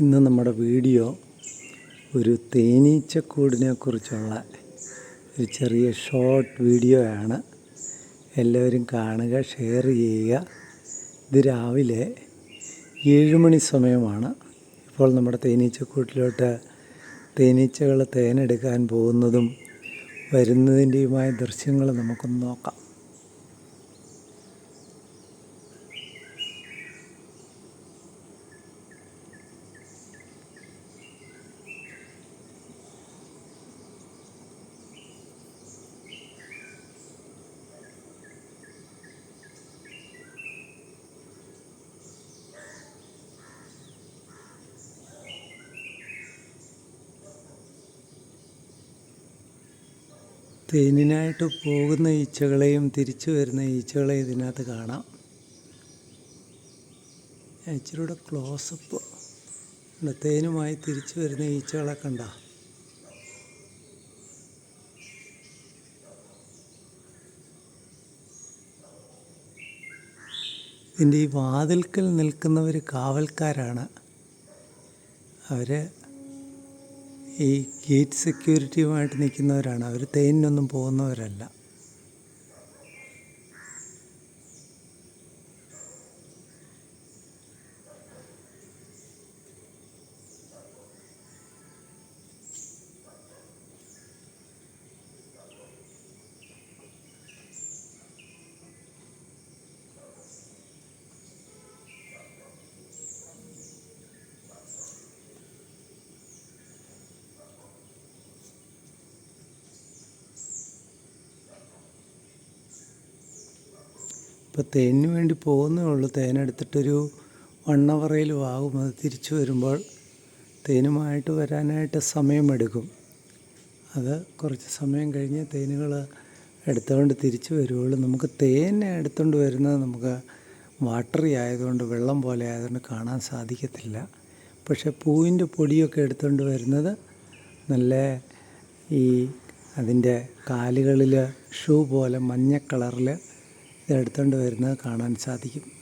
ഇന്ന് നമ്മുടെ വീഡിയോ ഒരു തേനീച്ചക്കൂടിനെ കുറിച്ചുള്ള ഒരു ചെറിയ ഷോർട്ട് വീഡിയോ ആണ്. എല്ലാവരും കാണുക ഷെയർ ചെയ്യുക. ഇത് രാവിലെ ഏഴുമണി സമയമാണ്. ഇപ്പോൾ നമ്മുടെ തേനീച്ചക്കൂട്ടിലോട്ട് തേനീച്ചകൾ തേനെടുക്കാൻ പോകുന്നതും വരുന്നതിന്റെയുമായ ദൃശ്യങ്ങൾ നമുക്കൊന്ന് നോക്കാം. തേനിനായിട്ട് പോകുന്ന ഈച്ചകളെയും തിരിച്ചു വരുന്ന ഈച്ചകളെയും ഇതിനകത്ത് കാണാം. ഈച്ചയുടെ ക്ലോസപ്പ് തേനുമായി തിരിച്ചു വരുന്ന ഈച്ചകളെ കണ്ട. ഇതിന്റെ ഈ വാതിൽക്കൽ നിൽക്കുന്നവർ കാവൽക്കാരാണ്. അവർ ഈ ഗേറ്റ് സെക്യൂരിറ്റിയുമായിട്ട് നിൽക്കുന്നവരാണ്. അവർ തേനിനൊന്നും പോകുന്നവരല്ല. ഇപ്പോൾ തേനിന് വേണ്ടി പോകുന്നേ ഉള്ളൂ. തേനെടുത്തിട്ടൊരു വൺ അവറേലും ആകും അത് തിരിച്ചു വരുമ്പോൾ തേനുമായിട്ട് വരാനായിട്ട് സമയമെടുക്കും. അത് കുറച്ച് സമയം കഴിഞ്ഞ് തേനുകൾ എടുത്തുകൊണ്ട് തിരിച്ചു വരുവുള്ളൂ. നമുക്ക് തേൻ എടുത്തുകൊണ്ട് വരുന്നത് നമുക്ക് വാട്ടറി ആയതുകൊണ്ട് വെള്ളം പോലെ ആയതുകൊണ്ട് കാണാൻ സാധിക്കത്തില്ല. പക്ഷേ പൂവിന്റെ പൊടിയൊക്കെ എടുത്തുകൊണ്ട് വരുന്നത് നല്ല ഈ അതിന്റെ കാലുകളിൽ ഷൂ പോലെ മഞ്ഞ കളറിൽ ഇതെടുത്തുകൊണ്ട് വരുന്നത് കാണാൻ സാധിക്കും.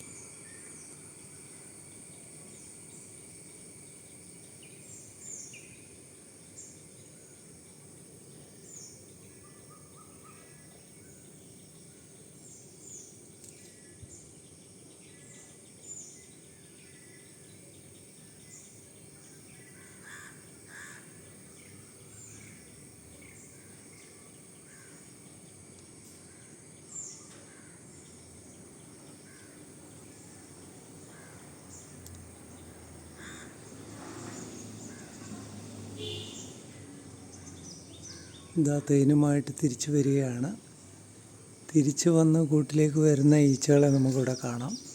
ഇതാ തേനുമായിട്ട് തിരിച്ചു വരികയാണ്. തിരിച്ചു വന്ന് കൂട്ടിലേക്ക് വരുന്ന ഈച്ചകളെ നമുക്കിവിടെ കാണാം.